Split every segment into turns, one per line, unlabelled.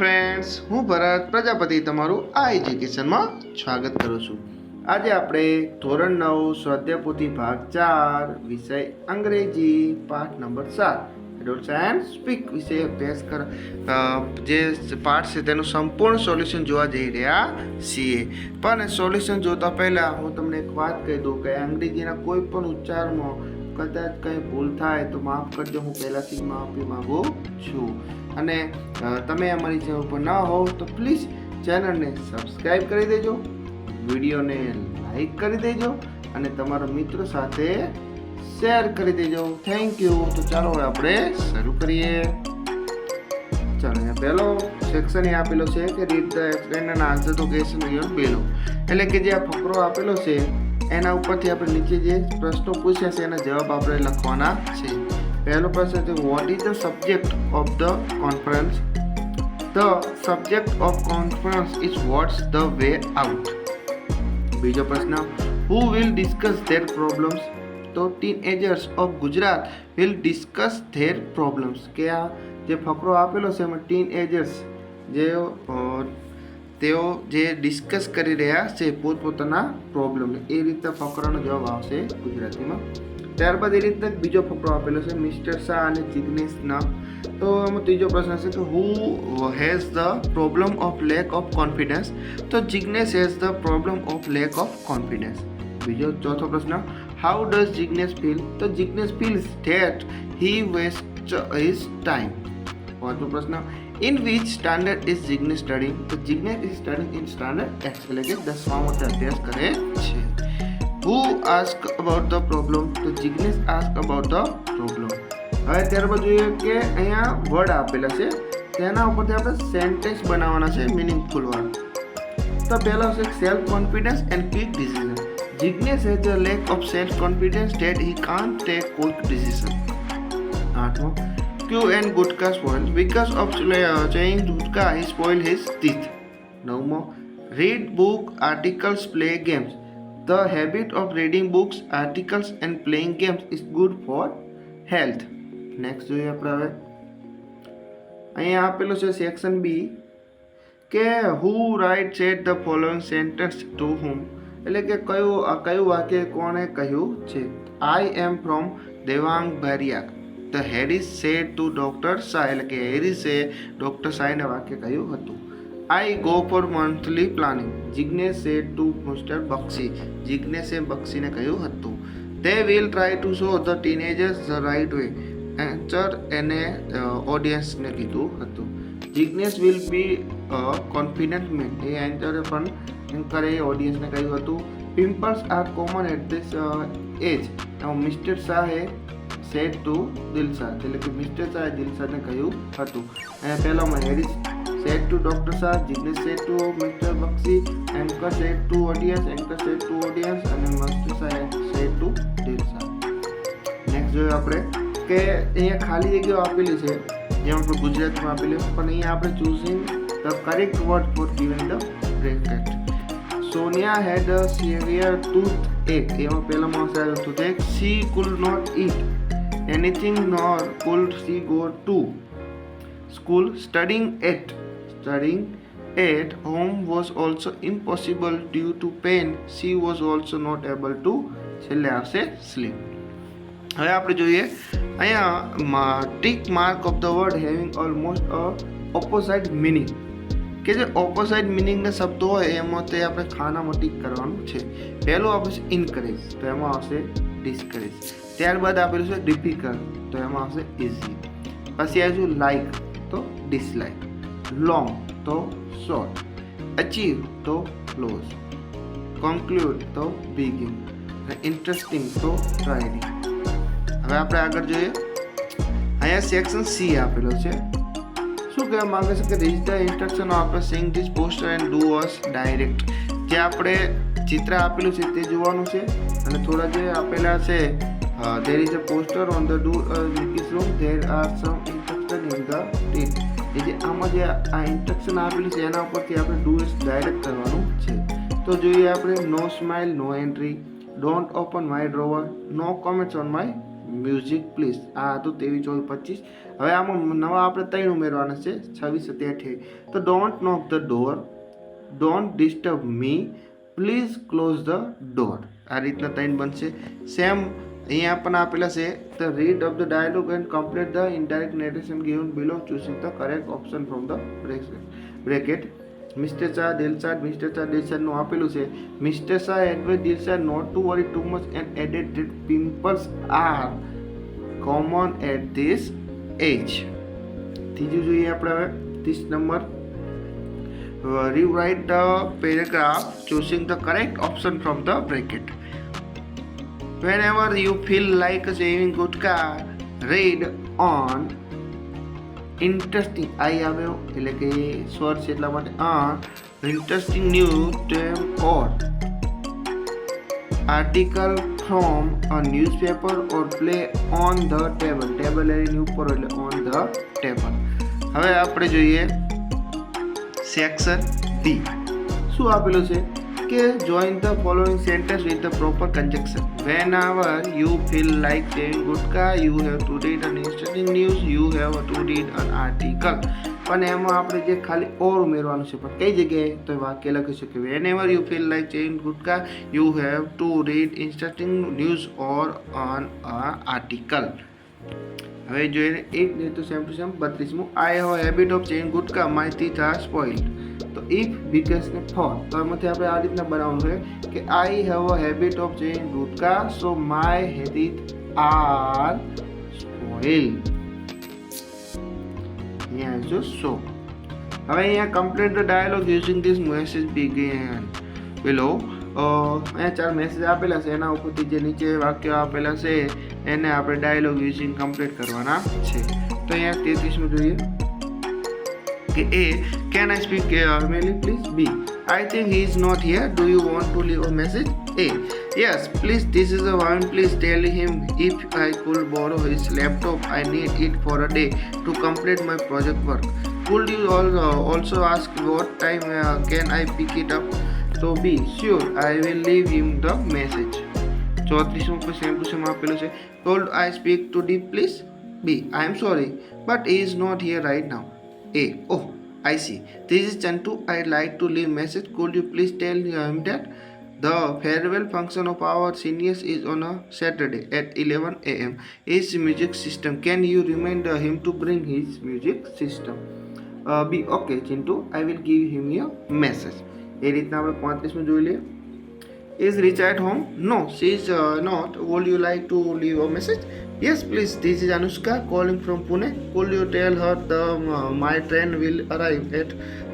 Friends હું ભરત પ્રજાપતિ તમારું આ એજ્યુકેશનમાં સ્વાગત કરું છું આજે આપણે ધોરણ નવ સ્વાધ્યાયપોથી ભાગ ચાર વિષય અંગ્રેજી પાઠ નંબર સાત એડોલ સાયન્સ સ્પીક વિશે અભ્યાસ કર જે પાઠ છે તેનું સંપૂર્ણ સોલ્યુશન જોવા જઈ રહ્યા છીએ પણ સોલ્યુશન જોતા પહેલાં હું તમને એક વાત કહી દઉં કે અંગ્રેજીના કોઈ પણ ઉચ્ચારમાં કદાચ કંઈ ભૂલ થાય તો માફ કરજો હું પહેલાંથી માફી માગું છું અને તમે અમારી ચેનલ ઉપર ના હોવ તો પ્લીઝ ચેનલને સબસ્ક્રાઈબ કરી દેજો વિડીયોને લાઈક કરી દેજો અને તમારા મિત્રો સાથે શેર કરી દેજો થેન્ક યુ તો ચાલો હવે આપણે શરૂ કરીએ ચાલો અહીંયા પહેલો સેક્શન એ આપેલો છે કે read the explain and answer the question your below એટલે કે જે આ ફકરો આપેલો છે એના ઉપરથી આપણે નીચે જે પ્રશ્નો પૂછ્યા છે એના જવાબ આપણે લખવાના છે પહેલો પ્રશ્ન what is the subject of the conference the subject of conference is what's the way out બીજો પ્રશ્ન Who will discuss their problems તો teenagers of Gujarat will discuss their problems કે જે ફકરો આપલો છેમાં ટીનેજર્સ જે તેઓ જે ડિસ્કસ કરી રહ્યા છે પોતપોતાના પ્રોબ્લેમ્સ એ રીતે ફકરાનો જવાબ આવશે ગુજરાતીમાં ત્યારબાદ એ રીતના બીજો ફકરો આપેલો છે મિસ્ટર શાહ અને જિગ્નેશના તો આમાં ત્રીજો પ્રશ્ન છે કે who has the problem of lack of confidence તો Jignesh has the problem of lack of confidence બીજો ચોથો પ્રશ્ન હાઉ ડઝ જિગ્નેશ ફીલ તો Jignesh feels that he waste is time પાંચમો પ્રશ્ન in which standard is Jignesh studying તો Jignesh is studying in standard X એટલે કે દસમામાં અભ્યાસ કરે છે who ask about the problem તો Jignesh ask about the problem હવે ત્યારબાદ જોઈએ કે અહીંયા વર્ડ આપેલા છે તેના ઉપરથી આપણે સેન્ટેન્સ બનાવવાના છે મિનિંગફુલ વર્ડ તો પહેલો છે self confidence and quick decision Jignesh has a lack of self confidence that he can take quick decision આઠમો Q and gutka spoil because of chewing gutka he spoil his teeth નવમો read book articles play games The habit of reading books, articles and playing games is good for health. Next જોઈએ આપણે હવે અહીંયા આપેલું છે section B કે who right said the following sentence to whom એટલે કે કયું કયું વાક્ય કોણે કહ્યું છે આઈ એમ ફ્રોમ દેવાંગ ભારિયાક the Harris said to doctor Shah એટલે કે હેરિસે ડૉક્ટર શાહને વાક્ય કહ્યું હતું I go for monthly planning જિગ્ને said to Mr. Bakshi જિગ્નેશે બક્ષીને કહ્યું હતું તે will try to show the teenagers the right way anchor એને ઓડિયન્સને કીધું હતું Jignesh will be confident man એ એન્ચરે પણ એન્કરે ઓડિયન્સને કહ્યું હતું pimples are common at this age mister શાહે સેટ ટુ દિલશાદ એટલે કે મિસ્ટર શાહે દિલશાદને કહ્યું હતું અને પહેલામાં Harris said to Dr. Shah, Jignit said to Mr. Bakshi, Anchor said to audience, Anchor said to audience અને માસ્ટર સાહેબ said to દિલ સાહેબ નેક્સ્ટ જોયું આપણે કે અહીંયા ખાલી જગ્યાઓ આપેલી છે જેમ આપણે ગુજરાતમાં આપેલી પણ અહીંયા આપણે choosing the correct word for given the bracket Sonia had a severe toothache એમાં પહેલામાં આવશે toothache she could not eat anything nor could she go to school studying at Studying at home was also impossible due to pain. She was also not able to છેલ્લે આવશે slip હવે આપણે જોઈએ અહીંયા tick mark of the word having almost a opposite meaning કે જે ઓપોઝાઇટ મિનિંગના શબ્દો હોય એમાં તે આપણે ખાનામાં ટીક કરવાનું છે પહેલું આવશે ઇન્કરેજ તો એમાં આવશે ડિસ્કરેજ ત્યારબાદ આપેલું છે ડિફિકલ્ટ તો એમાં આવશે ઇઝી પછી આવ્યું લાઇક તો ડિસલાઇક લોંગ તો શોર્ટ અચીવ તો ક્લોઝ કોન્ક્લુડ તો બિગિન અને ઇન્ટરેસ્ટિંગ તો ટ્રાયરી હવે આપણે આગળ જોઈએ અહીંયા સેક્શન સી આપેલો છે શું કહેવા માગે છે કે read the instruction of sing this poster and do as direct જે આપણે ચિત્ર આપેલું છે તે જોવાનું છે અને થોડા જે આપેલા છે there is a poster on the do is room there are some instruction in the ટીટ એ જે આમાં જે આ ઇન્સ્ટ્રક્શન આપેલી છે એના ઉપરથી આપણે ડુ ડાયરેક્ટ કરવાનું છે તો જોઈએ આપણે no smile no entry don't open my drawer no comments on my music please આ હતું તેવી ચોવીસ પચીસ હવે આમાં નવા આપણે ત્રણ ઉમેરવાના છે છવ્વીસ સત્યા અઠ્યાવીસ તો don't knock the door don't disturb me please close the door આ રીતના ત્રણ બનશે સેમ અહીંયા પણ આપેલા છે the read of the dialogue and complete the indirect narration given below choosing the correct option from the bracket mister Shah Dilshad mister Shah દિલશાદનું આપેલું છે mister Shah advise Dilshad not to worry too much and added pimples are common at this age ત્રીજું જોઈએ આપણે હવે ત્રીસ number write the paragraph choosing the correct option from the bracket whenever you feel like saving gutka read on interesting આઈ આવ્યો એટલે કે સ્વર છે એટલા માટે આ interesting new item or article from a newspaper or play on the table table એની ઉપર એટલે ઓન ધ ટેબલ હવે આપણે જોઈએ સેક્શન બી શું આપેલું છે ask join the following sentence with the proper conjunction. Whenever you feel like saying good Gutka, you have to read an interesting news, you have to read an article. પણ એમાં આપણે જે ખાલી ઓર ઉમેરવાનું છે પણ કઈ જગ્યાએ તો એ વાક્ય લખીશું કે whenever you feel like chain gutka you have to read interesting news or on a article હવે જોઈએ એક ને તો સેમ ટુ સેમ બત્રીસમું I have habit of chain gutka my teeth are spoiled તો ઇફ કેસ ને ફોર તો મતલબ આપણે આ રીતના બનાવવાનું છે કે I have a habit of change રૂટકા સો માય હેબિટ આર ફોરલ અહીંયા જો સો હવે અહીંયા complete the dialogue using this message be given below ઓ મેં ચાર મેસેજ આપેલા છે એના ઉપર થી જે નીચે વાક્યો આપેલા છે એને આપણે ડાયલોગ યુઝિંગ કમ્પલેટ કરવાનો છે તો અહીંયા તે દિશમાં જોઈએ A. Can I speak to uh, Armeli, please? B. I think he is not here. Do you want to leave a message? A. Yes, please. This is a one. Please tell him if I could borrow his laptop. I need it for a day to complete my project work. Could you uh, also ask what time uh, can I pick it up? So B. Sure, I will leave him the message. ચોત્રીસમો કોઈ same to same આપેલો છે told I speak to Deep please be I am sorry but is not here now a. Oh, I see. This is Chantu. I like to leave message. Could you please tell him that the farewell function of our seniors is on a Saturday at 11 a.m. His music system. Can you remind him to bring his music system? Uh, B. Okay, Chintu. I will give him a message. is Richard at home? No, she is uh, not. Would you like to leave a message? Yes, please. This is Anushka calling from Pune. Could you tell her the uh, my train will arrive at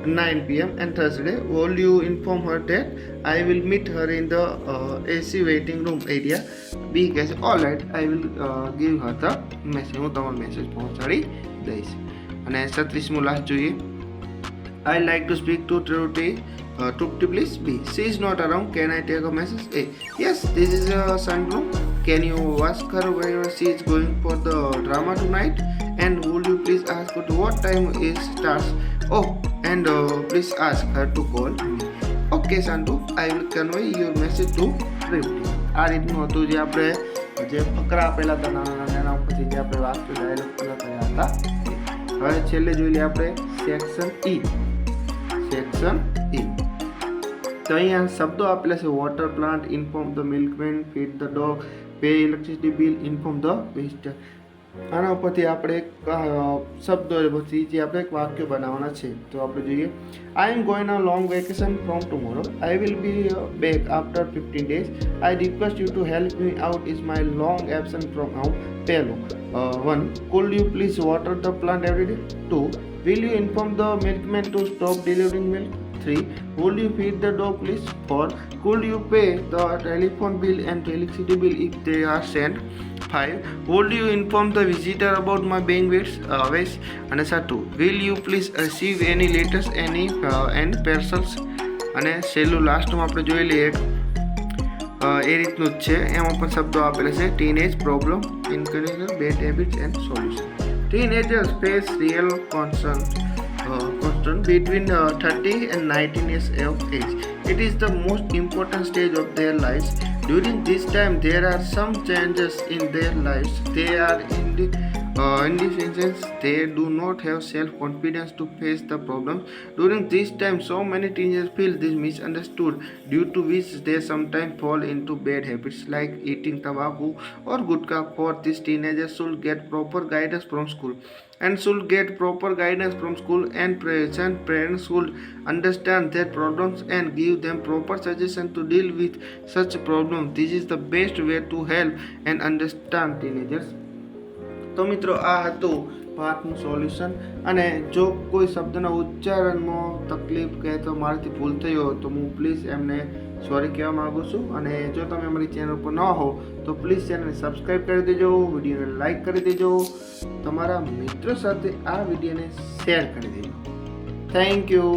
9 p.m. on Thursday? Will you inform her that I will meet her in the uh, AC waiting room area? Because all right, I will uh, give her the message. હું message. Message પહોંચાડી દઈશ અને છત્રીસમું last જોઈએ I like to speak to Trudy. Uh, Trupti, please. B. She is not around. Can I take a message? Eh, yes, this is a uh, sun room. Can you ask her where she is going for the drama tonight? And would you please ask her to what time it starts? Oh, and uh, please ask her to call me. Okay, Sandu, I will convey your message to Tripti. આ રીતનું હતું જે આપણે જે ફકરા આપેલા હતા નાના નાના એના ઉપરથી જે આપણે વાક્ય ડાયલોગ પૂરા કર્યા હતા હવે છેલ્લે જોઈ લઈએ આપણે સેક્શન ઈ સેક્શન ઈ તો અહીંયા શબ્દો આપેલા છે water plant inform the milkman feed the dog pay electricity bill inform the visitor આના ઉપરથી આપણે એક શબ્દો પરથી જે આપણે એક વાક્ય બનાવવાના છે તો આપણે જોઈએ I am going a long vacation from tomorrow I will be back after fifteen days I request you to help me out is my long absence from home પહેલું one could you please water the plant every day two will you inform the milkman to stop delivering milk 3 Would you feed the dog please? 4 Could you pay the telephone bill and electricity bill if they are sent? 5 Would you inform the visitor about my being with uh, waste? અને સાતું Will you please receive any letters any uh, and parcels? અને છેલ્લું લાસ્ટમાં આપણે જોઈ લઈએ એ રીતનું જ છે એમાં પણ શબ્દો આપેલા છે teenage problem encourager bad habits and solution teenagers face real concern Uh, between uh, 30 and 19 years of age. It is the most important stage of their lives. During this time, there are some changes in their lives. They are in the uh, instance, they do not have self-confidence to face the problems during this time so many teenagers feel this misunderstood due to which they sometimes fall into bad habits like eating tobacco or gutka for these teenagers should get proper guidance from school and should get proper guidance from school and parents and parents should understand their problems and give them proper suggestions to deal with such problems this is the best way to help and understand teenagers તો મિત્રો આ હતું પાઠનું solution અને જો કોઈ શબ્દના ઉચ્ચારણમાં તકલીફ કે તો મારાથી ભૂલ થઈ હોય તો હું પ્લીઝ એમને સોરી કહેવા માગું છું અને જો તમે અમારી ચેનલ પર ન હો તો પ્લીઝ ચેનલને સબસ્ક્રાઈબ કરી દેજો વિડીયોને લાઇક કરી દેજો તમારા મિત્રો સાથે આ વિડીયોને શેર કરી દેજો થેન્ક યુ